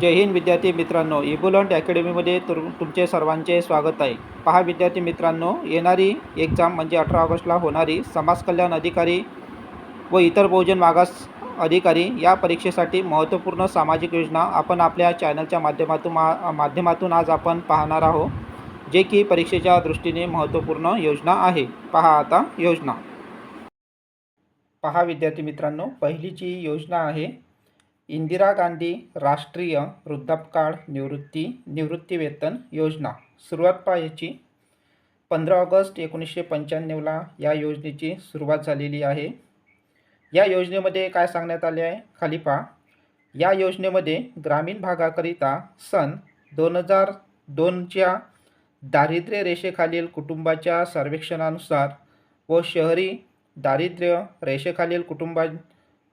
जय हिंद विद्यार्थी मित्रांनो. इबुलंट अकॅडमीमध्ये तुर तुमचे सर्वांचे स्वागत आहे. पहा विद्यार्थी मित्रांनो येणारी एक्झाम म्हणजे अठरा ऑगस्टला होणारी समाज कल्याण अधिकारी व इतर बहुजन मागास अधिकारी या परीक्षेसाठी महत्त्वपूर्ण सामाजिक योजना आपण आपल्या चॅनलच्या माध्यमातून मा माध्यमातून आज आपण पाहणार आहोत जे की परीक्षेच्या दृष्टीने महत्त्वपूर्ण योजना आहे. पहा आता योजना. पहा विद्यार्थी मित्रांनो पहिलीची योजना आहे इंदिरा गांधी राष्ट्रीय वृद्धापकाळ निवृत्ती निवृत्तीवेतन योजना. सुरुवात पहा याची पंधरा ऑगस्ट एकोणीसशे पंच्याण्णवला या योजनेची सुरुवात झालेली आहे. या योजनेमध्ये काय सांगण्यात आले आहे? खाली पहा. या योजनेमध्ये ग्रामीण भागाकरिता सन दोन हजार दोनच्या दारिद्र्य रेषेखालील कुटुंबाच्या सर्वेक्षणानुसार व शहरी दारिद्र्य रेषेखालील कुटुंबा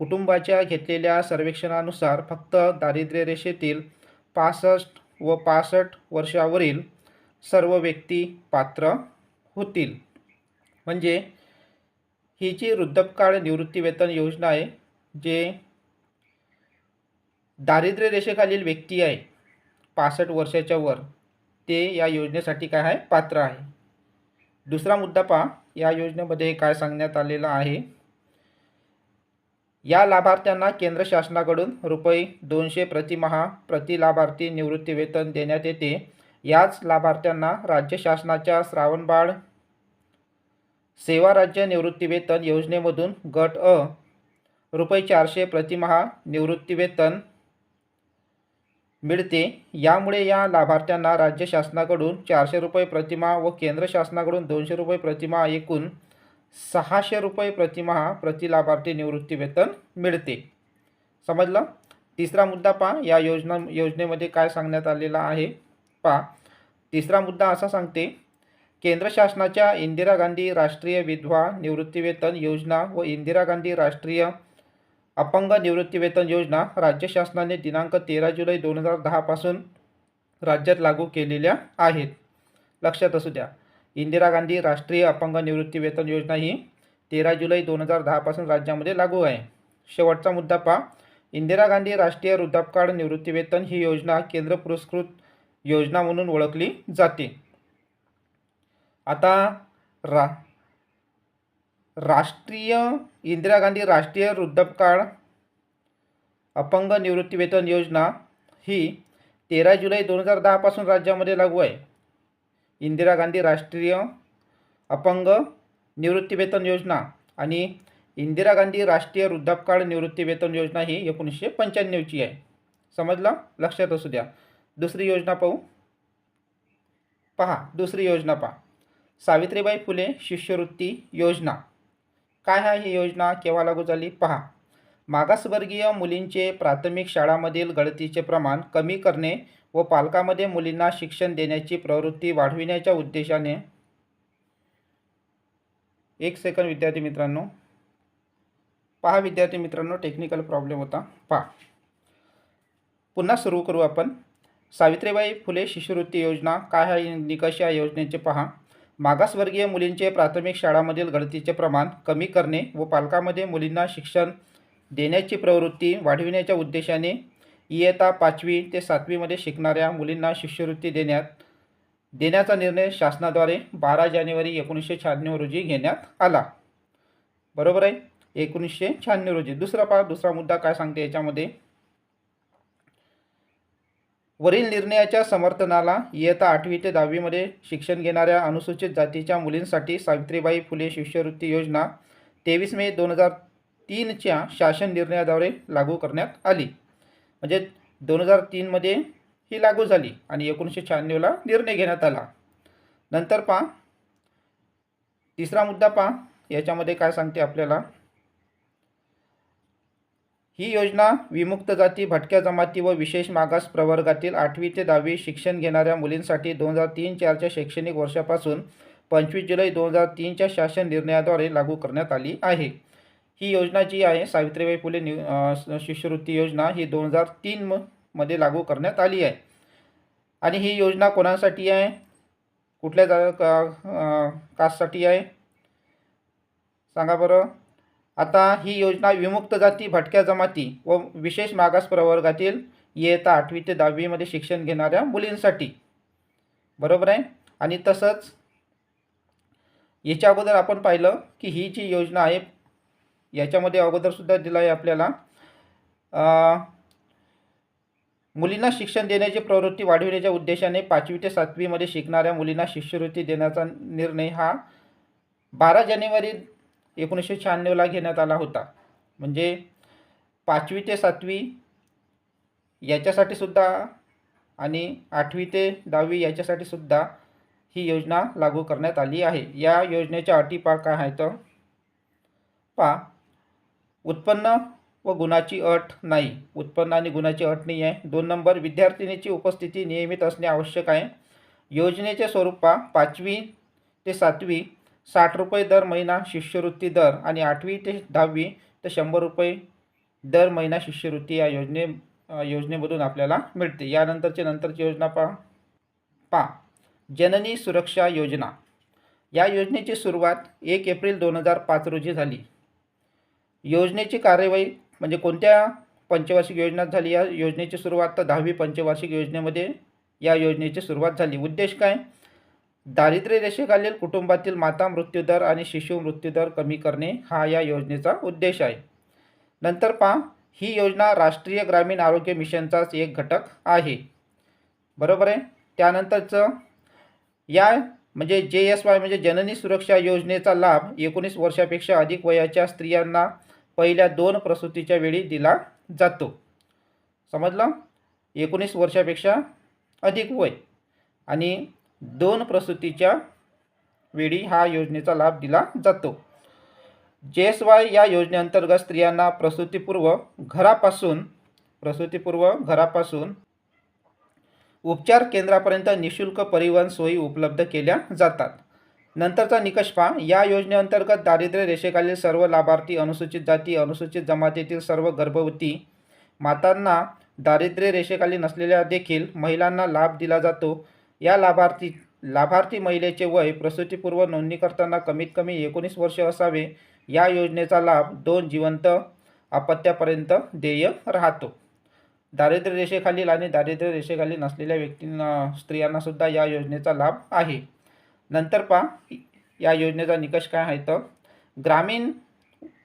कुटुंबाच्या घेतलेल्या सर्वेक्षणानुसार फक्त दारिद्र्य रेषेतील पासष्ट व पासष्ट वर्षावरील सर्व व्यक्ती पात्र होतील. म्हणजे ही जी वृद्धपकाळ निवृत्तीवेतन योजना आहे जे दारिद्र्य रेषेखालील व्यक्ती आहे पासष्ट वर्षाच्या वर ते या योजनेसाठी काय आहे? पात्र आहे. दुसरा मुद्दा पहा या योजनेमध्ये काय सांगण्यात आलेलं आहे? या लाभार्थ्यांना केंद्र शासनाकडून रुपये दोनशे प्रतिमहा प्रति लाभार्थी निवृत्तीवेतन देण्यात येते. याच लाभार्थ्यांना राज्य शासनाच्या श्रावणबाळ सेवा राज्य निवृत्तीवेतन योजनेमधून गट अ रुपये चारशे प्रतिमहा निवृत्तीवेतन मिळते. यामुळे या लाभार्थ्यांना राज्य शासनाकडून चारशे रुपये प्रतिमा व केंद्र शासनाकडून दोनशे रुपये प्रतिमा एकूण सहाशे रुपये प्रतिमहा प्रति लाभार्थी निवृत्तीवेतन मिळते. समजलं? तिसरा मुद्दा पहा या योजना योजनेमध्ये काय सांगण्यात आलेला आहे? पहा. तिसरा मुद्दा असा सांगते केंद्र शासनाच्या इंदिरा गांधी राष्ट्रीय विधवा निवृत्तीवेतन योजना व इंदिरा गांधी राष्ट्रीय अपंग निवृत्तीवेतन योजना राज्य शासनाने दिनांक तेरा जुलै दोन हजार दहापासून राज्यात लागू केलेल्या आहेत. लक्षात असू द्या. इंदिरा गांधी राष्ट्रीय अपंग निवृत्तीवेतन योजना ही तेरा जुलै दोन हजार दहापासून राज्यामध्ये लागू आहे. शेवटचा मुद्दा पहा. इंदिरा गांधी राष्ट्रीय वृद्धापकाळ निवृत्तीवेतन ही योजना केंद्र पुरस्कृत योजना म्हणून ओळखली जाते. आता रा राष्ट्रीय इंदिरा गांधी राष्ट्रीय वृद्धापकाळ अपंग निवृत्तीवेतन योजना ही तेरा जुलै दोन हजार दहापासून राज्यामध्ये लागू आहे. इंदिरा गांधी राष्ट्रीय अपंग निवृत्तीवेतन योजना आणि इंदिरा गांधी राष्ट्रीय वृद्धापकाळ निवृत्तीवेतन योजना ही एकोणीसशे पंच्याण्णवची आहे. समजलं? लक्षात असू द्या. दुसरी योजना पाहू. पहा दुसरी योजना पहा. सावित्रीबाई फुले शिष्यवृत्ती योजना. काय आहे ही योजना? केव्हा लागू झाली? पहा. मागासवर्गीय मुलींचे प्राथमिक शाळांमधील गळतीचे प्रमाण कमी करणे व पालकामध्ये मुलींना शिक्षण देण्याची प्रवृत्ती वाढविण्याच्या उद्देशाने. एक सेकंद विद्यार्थी मित्रांनो. पहा विद्यार्थी मित्रांनो टेक्निकल प्रॉब्लेम होता. पहा. पुन्हा सुरू करू आपण. सावित्रीबाई फुले शिष्यवृत्ती योजना काय आहे निकष या योजनेचे पहा. मागासवर्गीय मुलींचे प्राथमिक शाळांमधील गळतीचे प्रमाण कमी करणे व पालकामध्ये मुलींना शिक्षण देण्याची प्रवृत्ती वाढविण्याच्या उद्देशाने इयत्ता पाचवी ते सातवीमध्ये शिकणाऱ्या मुलींना शिष्यवृत्ती देण्यात देण्याचा निर्णय शासनाद्वारे बारा जानेवारी एकोणीसशे शहाण्णव रोजी घेण्यात आला. बरोबर आहे? एकोणीसशे शहाण्णव रोजी. दुसरा पा दुसरा मुद्दा काय सांगते याच्यामध्ये? वरील निर्णयाच्या समर्थनाला इयत्ता आठवी ते दहावीमध्ये शिक्षण घेणाऱ्या अनुसूचित जातीच्या मुलींसाठी सावित्रीबाई फुले शिष्यवृत्ती योजना तेवीस मे दोन हजार तीनच्या शासन निर्णयाद्वारे लागू करण्यात आली. म्हणजे दोन हजार तीनमध्ये ही लागू झाली आणि एकोणीसशे शहाण्णवला निर्णय घेण्यात आला. नंतर पहा. तिसरा मुद्दा पहा. याच्यामध्ये काय सांगते आपल्याला? ही योजना विमुक्त जाती भटक्या जमाती व विशेष मागास प्रवर्गातील आठवी ते दहावी शिक्षण घेणाऱ्या मुलींसाठी दोन हजार तीन चारच्या शैक्षणिक वर्षापासून पंचवीस जुलै दोन हजार तीनच्या शासन निर्णयाद्वारे लागू करण्यात आली आहे. ही योजना जी आहे सावित्रीबाई फुले नि शिष्यवृत्ती योजना ही दोन हजार तीन मध्ये लागू करण्यात आली आहे. आणि ही योजना कोणासाठी आहे? कुठल्या जा का कास्टसाठी आहे? सांगा बरं. आता ही योजना विमुक्त जाती भटक्या जमाती व विशेष मागास प्रवर्गातील इयत्ता आठवी ते दहावीमध्ये शिक्षण घेणाऱ्या मुलींसाठी. बरोबर आहे? आणि तसंच याच्या अगोदर आपण पाहिलं की ही जी योजना आहे याच्यामध्ये अगोदरसुद्धा दिलं आहे आपल्याला. मुलींना शिक्षण देण्याची प्रवृत्ती वाढविण्याच्या उद्देशाने पाचवी ते सातवीमध्ये शिकणाऱ्या मुलींना शिष्यवृत्ती देण्याचा निर्णय हा बारा जानेवारी एकोणीसशे शहाण्णवला घेण्यात आला होता. म्हणजे पाचवी ते सातवी याच्यासाठी सुद्धा आणि आठवी ते दहावी याच्यासाठी सुद्धा ही योजना लागू करण्यात आली आहे. या योजनेच्या अटी पा काय आहेत? पा उत्पन्न व गुणाची अट नाही. उत्पन्न आणि गुणाची अट नाही आहे. दोन नंबर विद्यार्थिनीची उपस्थिती नियमित असणे आवश्यक आहे. योजनेचे स्वरूप पा पाचवी ते सातवी साठ रुपये दर महिना शिष्यवृत्ती दर आणि आठवी ते दहावी तर शंभर रुपये दर महिना शिष्यवृत्ती या योजने योजनेमधून आपल्याला मिळते. यानंतरची नंतरची योजना पा पा जननी सुरक्षा योजना. या योजनेची सुरुवात एक एप्रिल दोन हजार पाच रोजी झाली. योजनेची कार्यवाही म्हणजे कोणत्या पंचवार्षिक योजनेत झाली? या योजनेची सुरुवात तर दहावी पंचवार्षिक योजनेमध्ये या योजनेची सुरुवात झाली. उद्देश काय? दारिद्र्य रेषेखालील कुटुंबातील माता मृत्यूदर आणि शिशु मृत्यूदर कमी करणे हा या योजनेचा उद्देश आहे. नंतर पहा ही योजना राष्ट्रीय ग्रामीण आरोग्य मिशनचाच एक घटक आहे. बरोबर आहे? त्यानंतरचं या म्हणजे जे एस वाय म्हणजे जननी सुरक्षा योजनेचा लाभ एकोणीस वर्षापेक्षा अधिक वयाच्या स्त्रियांना पहिल्या दोन प्रसूतीच्या वेळी दिला जातो. समजलं? एकोणीस वर्षापेक्षा अधिक वय. आणि दोन प्रसूतीच्या वेळी हा योजनेचा लाभ दिला जातो. जे एस वाय या योजनेअंतर्गत स्त्रियांना प्रसूतीपूर्व घरापासून प्रसूतीपूर्व घरापासून उपचार केंद्रापर्यंत निशुल्क परिवहन सोयी उपलब्ध केल्या जातात. नंतरचा निकष पहा. या योजनेअंतर्गत दारिद्र्य रेषेखालील सर्व लाभार्थी अनुसूचित जाती अनुसूचित जमातीतील सर्व गर्भवती मातांना दारिद्र्य रेषेखाली नसलेल्या देखील महिलांना लाभ दिला जातो. या लाभार्थी लाभार्थी महिलेचे वय प्रसूतीपूर्व नोंदणी करताना कमीत कमी एकोणीस वर्ष असावे. या योजनेचा लाभ दोन जिवंत अपत्यापर्यंत देय राहतो. दारिद्र्य रेषेखालील आणि दारिद्र्य रेषेखाली नसलेल्या व्यक्तींना स्त्रियांनासुद्धा या योजनेचा लाभ आहे. नंतर पहा या योजनेचा निकष काय आहे तर ग्रामीण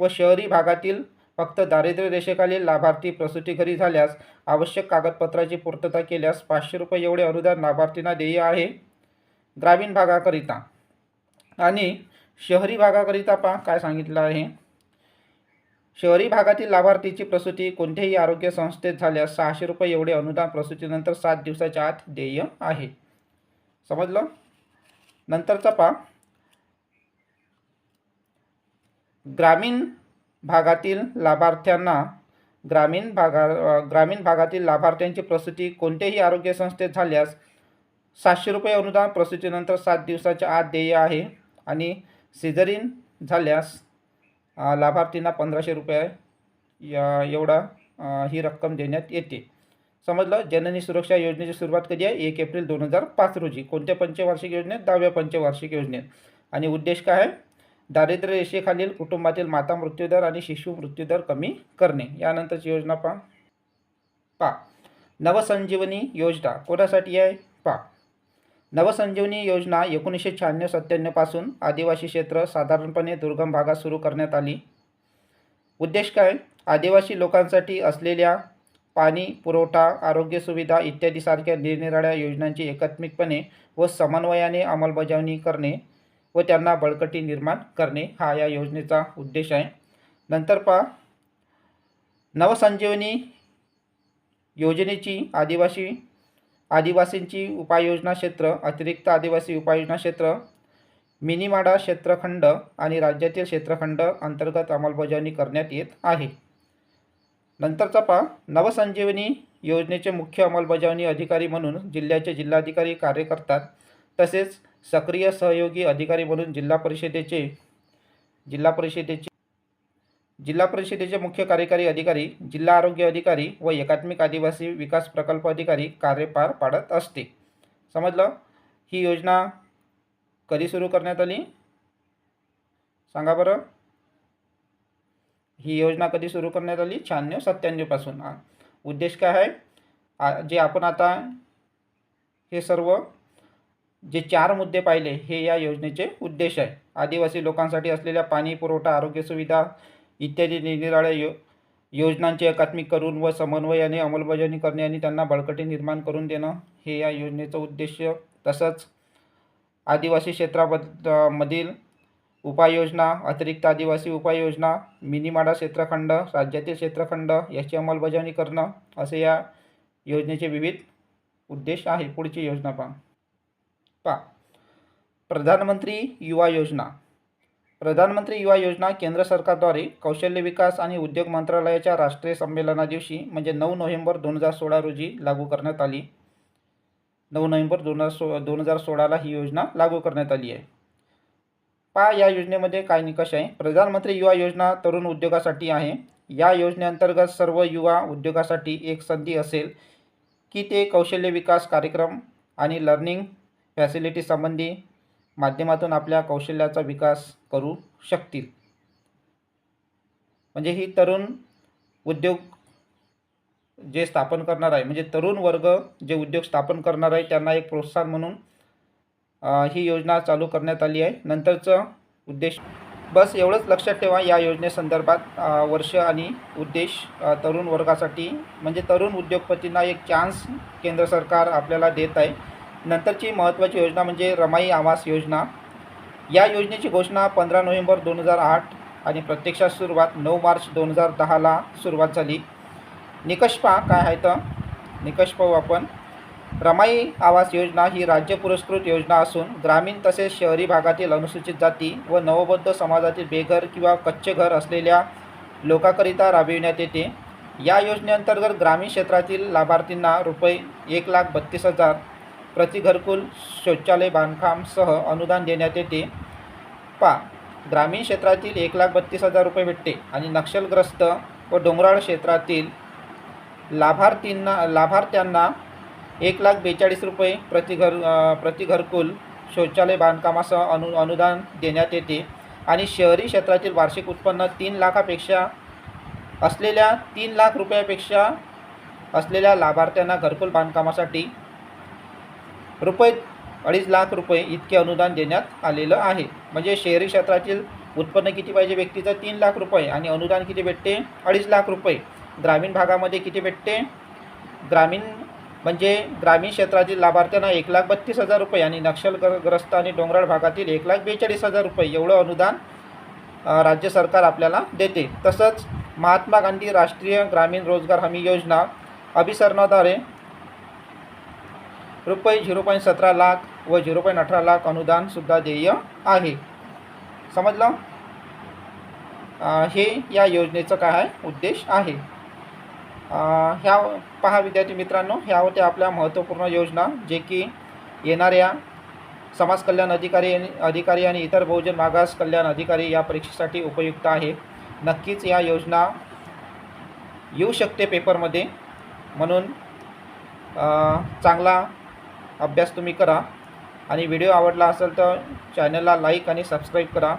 व शहरी भागातील फक्त दारिद्र्य रेषेखालील लाभार्थी प्रसूती घरी झाल्यास आवश्यक कागदपत्राची पूर्तता केल्यास पाचशे रुपये एवढे अनुदान लाभार्थींना देय आहे. ग्रामीण भागाकरिता. आणि शहरी भागाकरिता पहा काय सांगितलं आहे. शहरी भागातील लाभार्थीची प्रसूती कोणत्याही आरोग्य संस्थेत झाल्यास सहाशे रुपये एवढे अनुदान प्रसूतीनंतर सात दिवसाच्या आत देय आहे. समजलं? नंतरचा पहा ग्रामीण भागातील लाभार्थ्यांना ग्रामीण भागा ग्रामीण भागातील लाभार्थ्यांची प्रसूती कोणत्याही आरोग्य संस्थेत झाल्यास सातशे रुपये अनुदान प्रसूतीनंतर सात दिवसाच्या आत देय आहे आणि सिझरीन झाल्यास लाभार्थींना पंधराशे रुपये या एवढा ही रक्कम देण्यात येते. समजलं? जननी सुरक्षा योजनेची सुरुवात कधी आहे? एक एप्रिल दोन हजार पाच रोजी. कोणत्या पंचवार्षिक योजनेत? दहाव्या पंचवार्षिक योजनेत. आणि उद्देश काय आहे? दारिद्र्य रेषेखालील कुटुंबातील माता मृत्यूदर आणि शिशु मृत्यूदर कमी करणे. यानंतरची योजना पहा. पा. नवसंजीवनी योजना. कोणासाठी आहे? पा. नवसंजीवनी योजना एकोणीसशे शहाण्णव सत्त्याण्णवपासून आदिवासी क्षेत्र साधारणपणे दुर्गम भागात सुरू करण्यात आली. उद्देश काय आदिवासी लोकांसाठी असलेल्या पाणी पुरवठा आरोग्य सुविधा इत्यादीसारख्या निरनिराळ्या योजनांची एकात्मिकपणे व समन्वयाने अंमलबजावणी करणे व त्यांना बळकटी निर्माण करणे हा या योजनेचा उद्देश आहे. नंतर पहा. नवसंजीवनी योजनेची आदिवासी आदिवासींची उपाययोजना क्षेत्र अतिरिक्त आदिवासी उपाययोजना क्षेत्र मिनीमाडा क्षेत्रखंड आणि राज्यातील क्षेत्रखंड अंतर्गत अंमलबजावणी करण्यात येत आहे. नंतरचा पहा नवसंजीवनी योजनेचे मुख्य अंमलबजावणी अधिकारी म्हणून जिल्ह्याचे जिल्हाधिकारी कार्य करतात तसेच सक्रिय सहयोगी अधिकारी म्हणून जिल्हा परिषदेचे जिल्हा परिषदेचे जिल्हा परिषदेचे मुख्य कार्यकारी अधिकारी जिल्हा आरोग्य अधिकारी व एकात्मिक आदिवासी विकास प्रकल्प अधिकारी कार्य पार पाडत असते. समजलं? ही योजना कधी सुरू करण्यात आली? सांगा बरं. ही योजना कधी सुरू करण्यात आली? शहाण्णव सत्त्याण्णवपासून हा. उद्देश काय आहे? आ जे आपण आता हे सर्व जे चार मुद्दे पाहिले हे या योजनेचे उद्देश आहे. आदिवासी लोकांसाठी असलेल्या पाणी पुरवठा आरोग्य सुविधा इत्यादी निरनिराळ्या यो योजनांचे एकात्मिक करून व समन्वयाने अंमलबजावणी करणे आणि त्यांना बळकटी निर्माण करून देणं हे या योजनेचं उद्देश तसंच आदिवासी क्षेत्राबद्द मधील उपाययोजना अतिरिक्त आदिवासी उपाययोजना मिनीमाडा क्षेत्रखंड राज्यातील क्षेत्रखंड याची अंमलबजावणी करणं असे या योजनेचे विविध उद्देश आहे पुढची योजना पहा. पहा. प्रधानमंत्री युवा योजना. प्रधानमंत्री युवा योजना केंद्र सरकारद्वारे कौशल्य विकास आणि उद्योग मंत्रालयाच्या राष्ट्रीय संमेलना दिवशी म्हणजे नऊ नोव्हेंबर दोन हजार सोळा रोजी लागू करण्यात आली. नऊ नोव्हेंबर दोन हजार सो दोन हजार सोळाला ही योजना लागू करण्यात आली आहे. पा या योजनेमध्ये काय निकष आहे? प्रधानमंत्री युवा योजना तरुण उद्योगासाठी आहे. या योजनेअंतर्गत सर्व युवा उद्योगासाठी एक संधी असेल की ते कौशल्य विकास कार्यक्रम आणि लर्निंग फॅसिलिटी संबंधी माध्यमातून आपल्या कौशल्याचा विकास करू शकतील. म्हणजे ही तरुण उद्योग जे स्थापन करणार आहे म्हणजे तरुण वर्ग जे उद्योग स्थापन करणार आहे त्यांना एक प्रोत्साहन म्हणून ही योजना चालू करण्यात आली आहे. नंतरचं उद्देश बस एवढंच लक्षात ठेवा या योजनेसंदर्भात वर्ष आणि उद्देश तरुण वर्गासाठी म्हणजे तरुण उद्योगपतींना एक चान्स केंद्र सरकार आपल्याला देत आहे. नंतरची महत्त्वाची योजना म्हणजे रमाई आवास योजना. या योजनेची घोषणा पंधरा नोव्हेंबर दोन हजार आठ आणि प्रत्यक्षात सुरुवात नऊ मार्च दोन हजार दहाला सुरुवात झाली. निकष पहा काय आहे तर. निकष पाहू आपण. रमाई आवास योजना ही राज्य पुरस्कृत योजना असून ग्रामीण तसेच शहरी भागातील अनुसूचित जाती व नवबद्ध समाजातील बेघर किंवा कच्चे घर असलेल्या लोकांकरिता राबविण्यात येते. या योजनेअंतर्गत ग्रामीण क्षेत्रातील लाभार्थींना रुपये एक लाख बत्तीस हजार प्रति घरकुल शौचालय बांधकामसह अनुदान देण्यात येते. पा. ग्रामीण क्षेत्रातील एक लाख बत्तीस हजार रुपये भेटते आणि नक्षलग्रस्त व डोंगराळ क्षेत्रातील लाभार्थींना लाभार्थ्यांना एक लाख बेचाळीस रुपये प्रति घर प्रति घरकुल शौचालय बांधकामासह अनु अनुदान देण्यात येते. आणि शहरी क्षेत्रातील वार्षिक उत्पन्न तीन लाखापेक्षा असलेल्या तीन लाख रुपयापेक्षा असलेल्या लाभार्थ्यांना घरकुल बांधकामासाठी रुपये अडीच लाख रुपये इतके अनुदान देण्यात आलेलं आहे. म्हणजे शहरी क्षेत्रातील उत्पन्न किती पाहिजे व्यक्तीचं? तीन लाख रुपये. आणि अनुदान किती भेटते? अडीच लाख रुपये. ग्रामीण भागामध्ये किती भेटते? ग्रामीण म्हणजे ग्रामीण क्षेत्रातील लाभार्थ्यांना एक लाख बत्तीस हजार रुपये आणि नक्षलग्रस्त आणि डोंगराळ भागातील एक लाख बेचाळीस हजार रुपये एवढं अनुदान राज्य सरकार आपल्याला देते. तसंच महात्मा गांधी राष्ट्रीय ग्रामीण रोजगार हमी योजना अभिसरणाद्वारे रुपये झिरो पॉईंट सतरा लाख व झिरो पॉईंट अठरा लाख अनुदानसुद्धा देय आहे. समजलं? हे या योजनेचं काय उद्देश आहे. ह्या पहा विद्यार्थी मित्रांनो ह्या होत्या आपल्या महत्त्वपूर्ण योजना जे की येणाऱ्या समाज कल्याण अधिकारी अधिकारी आणि इतर बहुजन मागास कल्याण अधिकारी या परीक्षेसाठी उपयुक्त आहे. नक्कीच या योजना येऊ शकते पेपरमध्ये म्हणून चांगला अभ्यास तुम्ही करा. आणि व्हिडिओ आवडला असेल तर चॅनलला लाईक आणि सबस्क्राईब करा.